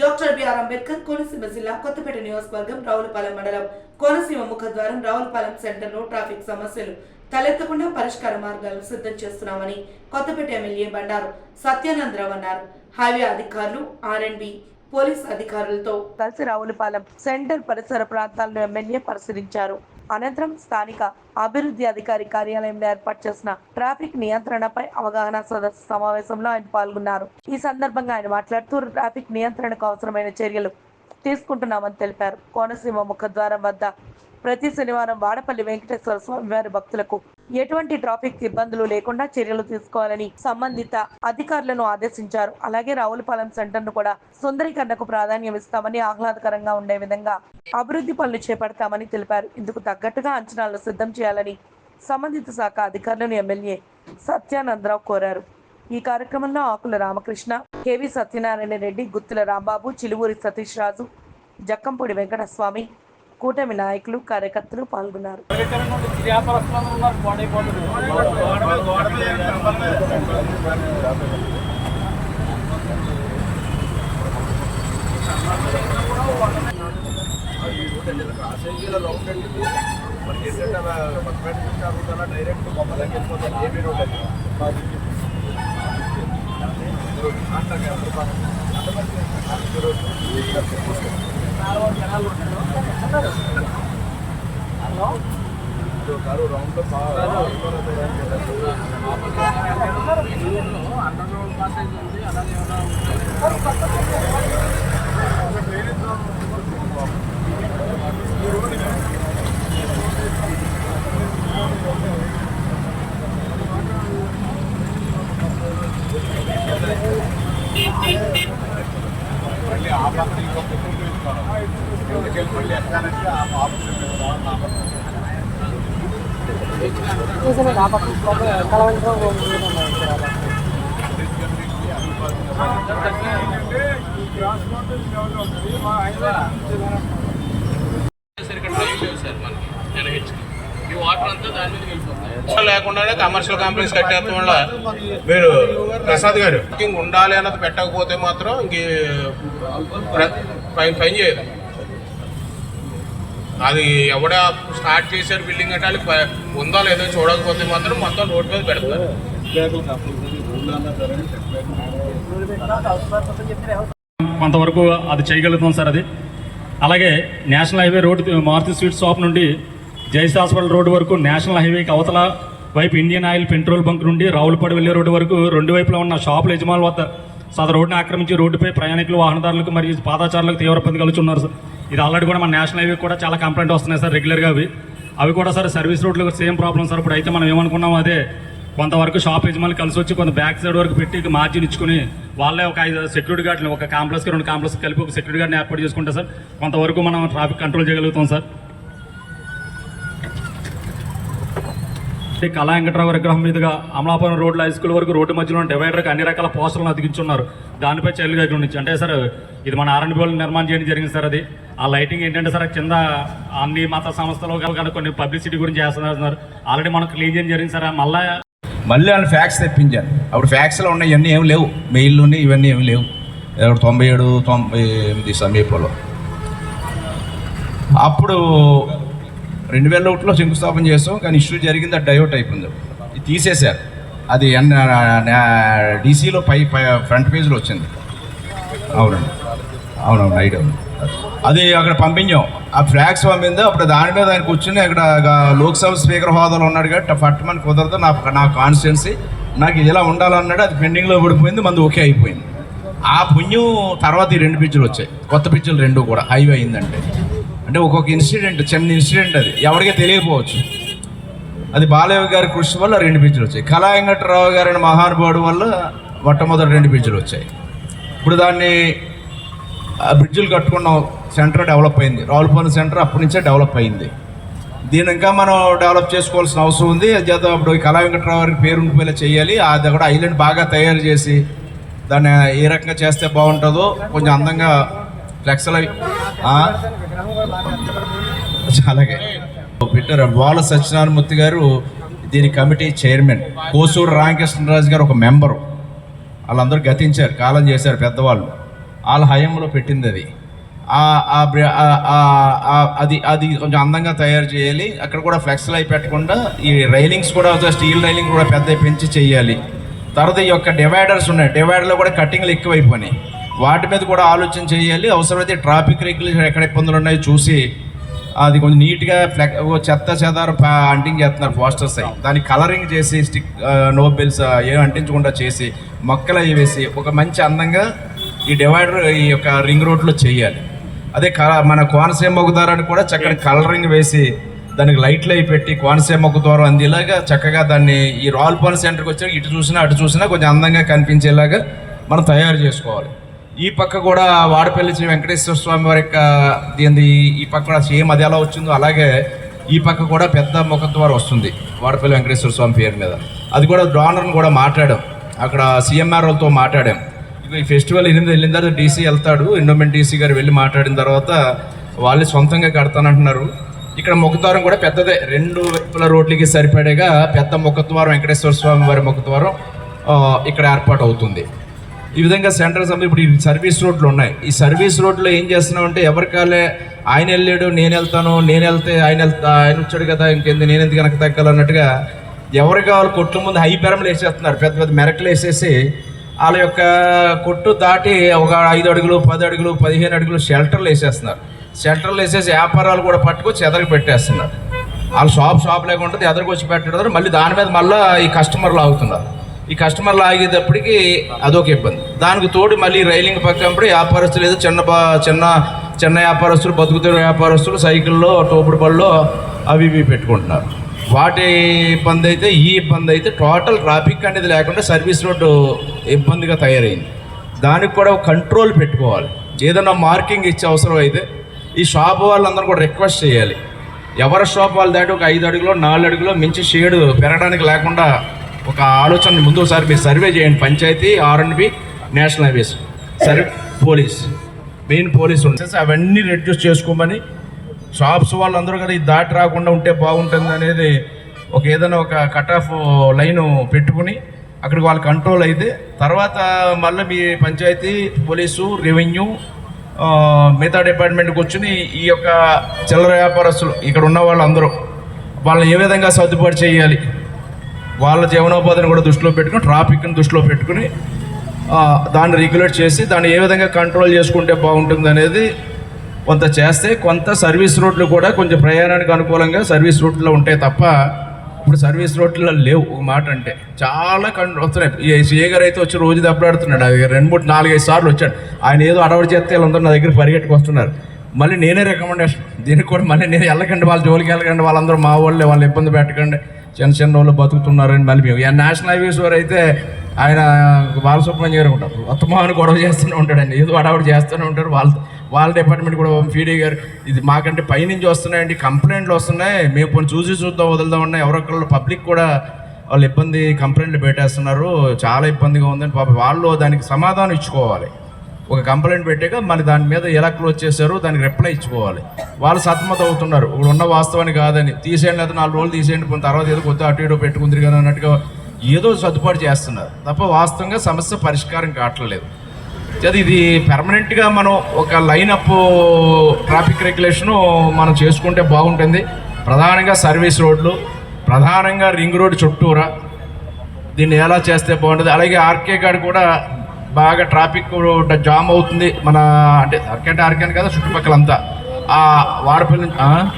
Doctor BR Ambedkar Konaseema జిల్లా కొత్తపేట నియోజకవర్గం రావులపాలెం మండలం కోనసీమ ముఖద్వారం రావులపాలెం సెంటర్లో ట్రాఫిక్ సమస్యలు తలెత్తకుండా పరిష్కార మార్గాలు సిద్ధం చేస్తున్నామని కొత్తపేట ఎమ్మెల్యే బండారు సత్యానందరావు అన్నారు. హైవే అధికారులు ఆర్ఎండ్బి పోలీస్ అధికారులతో కలిసి రావులపాలెం సెంటర్ పరిసర ప్రాంతాలను ఎమ్మెల్యే పరిశీలించారు. అనంతరం స్థానిక అభివృద్ధి అధికారి కార్యాలయంలో ఏర్పాటు చేసిన ట్రాఫిక్ నియంత్రణపై అవగాహన సదస్సు సమావేశంలో ఆయన పాల్గొన్నారు. ఈ సందర్భంగా ఆయన మాట్లాడుతూ ట్రాఫిక్ నియంత్రణకు అవసరమైన చర్యలు తీసుకుంటున్నామని తెలిపారు. కోనసీమ ముఖద్వారం వద్ద ప్రతి శనివారం వాడపల్లి వెంకటేశ్వర స్వామి వారి భక్తులకు ఎటువంటి ట్రాఫిక్ ఇబ్బందులు లేకుండా చర్యలు తీసుకోవాలని సంబంధిత అధికారులను ఆదేశించారు. అలాగే రావులపాలెం సెంటర్ను కూడా సుందరీకరణకు ప్రాధాన్యం ఇస్తామని ఆహ్లాదకరంగా ఉండే విధంగా అభివృద్ధి పనులు చేపడతామని తెలిపారు. ఇందుకు తగ్గట్టుగా అంచనాలను సిద్ధం చేయాలని సంబంధిత శాఖ అధికారులను ఎమ్మెల్యే సత్యానందరావు కోరారు. ఈ కార్యక్రమంలో ఆకుల రామకృష్ణ కేవి సత్యనారాయణ రెడ్డి గుత్తుల రాంబాబు చిలువూరి సతీష్ రాజు జక్కంపూడి వెంకటస్వామి కూటమి నాయకులు కార్యకర్తలు పాల్గొన్నారు వ్యాపారస్తులందరూ ఉన్నారు పాడైపోతుంది డైరెక్ట్ బొమ్మలకి వెళ్ళిపోతాం ఏమీ రోడ్ కారు రౌండ్ పాసేజ్ ఉంది అలాగే మళ్ళీ ఆ పక్కన ఇంకొక ఫోటో తీసుకోవాలి ఎందుకెళ్ళి మళ్ళీ ఎక్కాలంటే ఆ పక్కన ఇక్కడ డ్రైవ్ లేవు సార్ మనకి NH కి. ఈ వాటర్ అంతా దాని మీద వెళ్ళిపోతాయి లేకుండానే కమర్షియల్ కంపెనీస్ కట్టేయడం వల్ల మీరు ప్రసాద్ గారు. బుకింగ్ ఉండాలి అన్నది పెట్టకపోతే మాత్రం ఇంక పైన పని చేయదు. అది ఎవడ స్టార్ట్ చేశారు బిల్డింగ్ అంటే వాళ్ళకి ప- ఉందో లేదో చూడకపోతే మాత్రం మొత్తం రోడ్ మీద పెడతారు. కొంతవరకు అది చేయగలుగుతాం సార్ అది. అలాగే national highway road Maruti sweet shop నుండి జైస్ హాస్పిటల్ రోడ్డు వరకు నేషనల్ హైవేకి అవతల వైపు ఇండియన్ ఆయిల్ పెట్రోల్ బంక్ నుండి రావులపాడు వెళ్ళే రోడ్డు వరకు రెండు వైపులా ఉన్న షాపుల యజమానుల వద్ద సదరు రోడ్డును ఆక్రమించి రోడ్డుపై ప్రయాణికులు వాహనదారులకు మరియు పాదాచారులకు తీవ్ర ఇబ్బంది కలుగుతున్నారు సార్. ఇది ఆల్రెడీ కూడా మన నేషనల్ హైవే కూడా చాలా కంప్లైంట్ వస్తున్నాయి సార్ రెగ్యులర్గా అవి. అవి కూడా సార్ సర్వీస్ రోడ్లు సేమ్ ప్రాబ్లం సార్. ఇప్పుడు అయితే మనం ఏమనుకున్నాం అదే. కొంతవరకు షాప్ యజమానులు కలిసి వచ్చి కొంత బ్యాక్ సైడ్ వరకు పెట్టి మార్జిన్ ఇచ్చుకుని వాళ్ళే ఒక ఐదు సెక్యూరిటీ గార్డులు ఒక కాంప్లెక్స్కి రెండు కాంప్లెక్స్ కలిపి ఒక సెక్యూరిటీ గార్డ్ని ఏర్పాటు చేసుకుంటే సార్ కొంతవరకు మనం ట్రాఫిక్ కంట్రోల్ చేయగలుగుతాం సార్. ఈ కళా వెంకటరావు విగ్రహం మీదుగా అమలాపురం రోడ్ల హై స్కూల్ వరకు రోడ్డు మధ్యలో డివైడర్కి అన్ని రకాల పోస్టర్లను అతికించున్నారు. దానిపై చర్యలు దగ్గర నుంచి అంటే సార్ ఇది మన ఆర్ఎండ్ బోల్ నిర్మాణం చేయడం జరిగింది సార్ అది. ఆ లైటింగ్ ఏంటంటే సార్ కింద అన్ని మత సంస్థలు కానీ కొన్ని పబ్లిసిటీ గురించి చేస్తున్నారు ఆల్రెడీ మనం క్లీన్ చేయడం జరిగింది సార్. మళ్ళా మళ్ళీ వాళ్ళు ఫ్యాక్స్ తెప్పించారు. అప్పుడు ఫ్యాక్స్లో ఉన్న ఇవన్నీ ఏమి లేవు. మెయిల్ ఉన్నాయి ఇవన్నీ ఏమి లేవు. తొంభై ఏడు తొంభై ఎనిమిది సమీపంలో. అప్పుడు రెండు వేల ఒకటిలో శంకుస్థాపన చేసాం కానీ ఇష్యూ జరిగింది అది డైవర్ట్ అయిపోయింది. ఇది తీసేశారు. అది ఎన్ డీసీలో పై పై ఫ్రంట్ పేజ్లో వచ్చింది. అవునండి. అవునవును నైట్ అవును. అది అక్కడ పంపించాం. ఆ ఫ్లాగ్స్ పంపింది అప్పుడు దాని మీద ఆయన కూర్చుని అక్కడ లోక్సభ స్పీకర్ హోదాలో ఉన్నాడు కాబట్టి ఫట్మని కుదరదు నా నా కాన్స్టిట్యున్సీ. నాకు ఇది ఇలా ఉండాలన్నాడు అది పెండింగ్లో పడిపోయింది మంది ఓకే అయిపోయింది. ఆ పుణ్యం తర్వాత ఈ రెండు పిక్చర్లు వచ్చాయి. కొత్త పిచ్చులు రెండు కూడా హైవే అయిందంటే. అంటే ఒక్కొక్క ఇన్సిడెంట్ చిన్న ఇన్సిడెంట్ అది. ఎవరికీ తెలియకపోవచ్చు. అది బాలయ్య గారి కృషి వల్ల రెండు పిచ్చులు వచ్చాయి. కళా వెంకట్రావు గారి మహానుభావుడు వల్ల మొట్టమొదటి రెండు పిచ్చులు వచ్చాయి. ఇప్పుడు దాన్ని ఆ బ్రిడ్జిలు కట్టుకున్నాం సెంటర్ డెవలప్ అయింది. రావులపల్లి సెంటర్ అప్పటి నుంచే డెవలప్ అయింది. దీన్ని ఇంకా మనం డెవలప్ చేసుకోవాల్సిన అవసరం ఉంది. అది చేత ఇప్పుడు ఈ కళా వెంకట్రావు గారికి పేరు ఉండిపోయేలా చేయాలి. అది కూడా ఐలాండ్ బాగా తయారు చేసి దాన్ని ఏ రకంగా చేస్తే బాగుంటుందో కొంచెం అందంగా ఫ్లెక్స్లు అవి అలాగే. పెట్టారు? బాల సత్యనారాయణమూర్తి గారు దీని కమిటీ చైర్మన్. కోసూరు రామకృష్ణరాజు గారు ఒక మెంబరు. వాళ్ళందరూ గతించారు కాలం చేశారు పెద్దవాళ్ళు. వాళ్ళ హయాంలో పెట్టింది అది. ఆ- అది అది కొంచెం అందంగా తయారు చేయాలి. అక్కడ కూడా ఫ్లెక్స్లు అయి పెట్టకుండా ఈ రైలింగ్స్ కూడా స్టీల్ రైలింగ్ కూడా పెద్ద పెంచి చేయాలి. తర్వాత ఈ యొక్క డివైడర్స్ ఉన్నాయి. డివైడర్లో కూడా కట్టింగ్లు ఎక్కువైపోయినాయి. వాటి మీద కూడా ఆలోచన చేయాలి. అవసరమైతే ట్రాఫిక్ రెగ్యులేషన్ ఎక్కడ ఇబ్బందులు ఉన్నాయో చూసి అది కొంచెం నీట్గా ఫ్లెక్ ఓ చెత్త చెదారు అంటింగ్ చేస్తున్నారు పోస్టర్స్ అవి దాన్ని కలరింగ్ చేసి స్టిక్ నోబెల్స్ ఏం అంటించకుండా చేసి మొక్కలు అవి వేసి ఒక మంచి అందంగా ఈ డివైడర్ ఈ యొక్క రింగ్ రోడ్లో చేయాలి. అదే కల మన కోనసీమ ముఖదారాన్ని కూడా చక్కని కలరింగ్ వేసి దానికి లైట్లు అవి పెట్టి కోనసీమ ముఖ దూరం అందేలాగా చక్కగా దాన్ని ఈ రావులపాలెం సెంటర్కి వచ్చి ఇటు చూసినా అటు చూసినా కొంచెం అందంగా కనిపించేలాగా మనం తయారు చేసుకోవాలి. ఈ పక్క కూడా వాడపల్లి శ్రీ వెంకటేశ్వర స్వామి వారి యొక్క దీని ఈ పక్క కూడా సేమ్ అది ఎలా వచ్చిందో అలాగే ఈ పక్క కూడా పెద్ద ముఖద్వారం వస్తుంది వాడపల్లి వెంకటేశ్వర స్వామి పేరు మీద. అది కూడా డోనర్ని కూడా మాట్లాడాం. అక్కడ సీఎంఆర్ఓతో మాట్లాడాం. ఇక ఈ ఫెస్టివల్ ఎనిమిది వెళ్ళిన తర్వాత డీసీ వెళ్తాడు ఎండోమెంట్ డీసీ గారు వెళ్ళి మాట్లాడిన తర్వాత వాళ్ళే సొంతంగా కడతానంటున్నారు. ఇక్కడ ముఖద్వారం కూడా పెద్దదే రెండు వైపుల రోడ్లకి సరిపడేగా పెద్ద ముఖద్వారం వెంకటేశ్వర స్వామి వారి ముఖద్వారం ఇక్కడ ఏర్పాటు అవుతుంది ఈ విధంగా సెంటర్ సంబంధించి ఇప్పుడు ఈ సర్వీస్ రోడ్లు ఉన్నాయి. ఈ సర్వీస్ రోడ్లో ఏం చేస్తున్నామంటే ఎవరికాలే ఆయన వెళ్ళాడు నేను వెళ్తాను నేను వెళ్తే ఆయన వెళ్తా ఆయన వచ్చాడు కదా ఇంకేంది నేను ఎందుకు వెనక తగ్గాలన్నట్టుగా ఎవరు కావాలి కొట్టు ముందు హైపెరములు వేసేస్తున్నారు. పెద్ద పెద్ద మెరకలు వేసేసి వాళ్ళ యొక్క కొట్టు దాటి ఒక ఐదు అడుగులు పది అడుగులు పదిహేను అడుగులు షెల్టర్లు వేసేస్తున్నారు. షెల్టర్లు వేసేసి వ్యాపారాలు కూడా పట్టుకొచ్చి ఎదరికి పెట్టేస్తున్నారు. వాళ్ళ షాప్ షాప్ లేకుండా ఉంటుంది ఎదరికి వచ్చి పెట్టడం మళ్ళీ దాని మీద మళ్ళీ ఈ కస్టమర్లు ఆగుతున్నారు. ఈ కస్టమర్లు ఆగేటప్పటికి అదొక ఇబ్బంది. దానికి తోడు మళ్ళీ రైలింగ్ పక్కనప్పుడు వ్యాపారస్తులు ఏదో చిన్న చిన్న చిన్న వ్యాపారస్తులు బతుకుతున్న వ్యాపారస్తులు సైకిల్లో తోపుడు బళ్ళలో అవి ఇవి పెట్టుకుంటున్నారు. వాటి ఇబ్బంది అయితే ఈ ఇబ్బంది అయితే టోటల్ ట్రాఫిక్ అనేది లేకుండా సర్వీస్ రోడ్డు ఇబ్బందిగా తయారైంది. దానికి కూడా కంట్రోల్ పెట్టుకోవాలి. ఏదైనా మార్కింగ్ ఇచ్చే అవసరం అయితే ఈ షాప్ వాళ్ళందరూ కూడా రిక్వెస్ట్ చేయాలి. ఎవరి షాప్ వాళ్ళు దాటి ఒక ఐదు అడుగులో నాలుగు అడుగులో మించి షేడు పెరగడానికి లేకుండా ఒక ఆలోచన ముందు ఒకసారి మీరు సర్వే చేయండి. Panchayat R and B national highways survey police. Main police ఉంటుంది అవన్నీ రెడ్యూస్ చేసుకోమని షాప్స్ వాళ్ళందరూ కూడా ఇది దాటి రాకుండా ఉంటే బాగుంటుంది అనేది ఒక ఏదైనా ఒక కట్ ఆఫ్ లైన్ పెట్టుకుని అక్కడికి వాళ్ళు కంట్రోల్ అయితే తర్వాత మళ్ళీ మీ పంచాయతీ పోలీసు రెవెన్యూ మిగతా డిపార్ట్మెంట్కి వచ్చి ఈ యొక్క చిల్లర వ్యాపారస్తులు ఇక్కడ ఉన్న వాళ్ళందరూ వాళ్ళని ఏ విధంగా సర్దుబాటు చేయాలి? వాళ్ళ జీవనోపాధిని కూడా దృష్టిలో పెట్టుకుని ట్రాఫిక్ని దృష్టిలో పెట్టుకుని దాన్ని రెగ్యులేట్ చేసి దాన్ని ఏ విధంగా కంట్రోల్ చేసుకుంటే బాగుంటుంది అనేది కొంత చేస్తే కొంత సర్వీస్ రోడ్లు కూడా కొంచెం ప్రయాణానికి అనుకూలంగా సర్వీస్ రోడ్లు ఉంటాయి తప్ప ఇప్పుడు సర్వీస్ రోడ్లలో లేవు. ఒక మాట అంటే చాలా కన్ వస్తున్నాయి. ఈ గారు అయితే వచ్చి రోజు దెబ్బలాడుతున్నాడు. అది రెండు మూడు నాలుగైదు సార్లు వచ్చాడు. ఆయన ఏదో అడవడి చేస్తే వీళ్ళందరూ నా దగ్గర పరిగెట్టుకు వస్తున్నారు మళ్ళీ నేనే రికమెండేషన్ దీనికి కూడా మళ్ళీ నేను వెళ్ళకండి వాళ్ళ జోలికి వెళ్ళకండి వాళ్ళందరూ మా వాళ్ళే వాళ్ళు ఇబ్బంది పెట్టకండి. చిన్న చిన్న వాళ్ళు బతుకుతున్నారని మళ్ళీ మేము. ఈ నేషనల్ హైవేస్ వారు అయితే ఆయన బాలసుబ్రహ్మణ్యం గారు ఉంటారు. ఉత్తమాన్ని గొడవ చేస్తూనే ఉంటాడండి. ఏదో అడవాడు చేస్తూనే ఉంటారు. వాళ్ళ వాళ్ళ డిపార్ట్మెంట్ కూడా పీడీ గారు ఇది మాకంటే పైనుంచి వస్తున్నాయండి. కంప్లైంట్లు వస్తున్నాయి. మేము కొన్ని చూసి చూద్దాం వదులుదాం ఉన్నాయి ఎవరొకళ్ళు పబ్లిక్ కూడా వాళ్ళు ఇబ్బంది కంప్లైంట్లు పెట్టేస్తున్నారు. చాలా ఇబ్బందిగా ఉందని పాప వాళ్ళు దానికి సమాధానం ఇచ్చుకోవాలి. ఒక కంప్లైంట్ పెట్టాక మరి దాని మీద ఎలా క్లోజ్ చేశారో దానికి రిప్లై ఇచ్చుకోవాలి. వాళ్ళు సతమత అవుతున్నారు. ఇప్పుడు ఉన్న వాస్తవాన్ని కాదని తీసేయండి లేదా నాలుగు రోజులు తీసేయండి కొన్ని తర్వాత ఏదో కొత్త అటు ఇటు పెట్టుకుంది కదా అన్నట్టుగా ఏదో సర్దుబాటు చేస్తున్నారు. తప్ప వాస్తవంగా సమస్య పరిష్కారం కావట్లేదు. అది ఇది పెర్మనెంట్గా మనం ఒక లైన్ అప్ ట్రాఫిక్ రెగ్యులేషను మనం చేసుకుంటే బాగుంటుంది. ప్రధానంగా సర్వీస్ రోడ్లు ప్రధానంగా రింగ్ రోడ్ చుట్టూరా. దీన్ని ఎలా చేస్తే బాగుంటుంది? అలాగే ఆర్కే గారు కూడా బాగా ట్రాఫిక్ జామ్ అవుతుంది. మన అంటే ఆర్కే అంటే ఆర్కే అని కదా చుట్టుపక్కలంతా. ఆ వాడపల్లి నుంచి-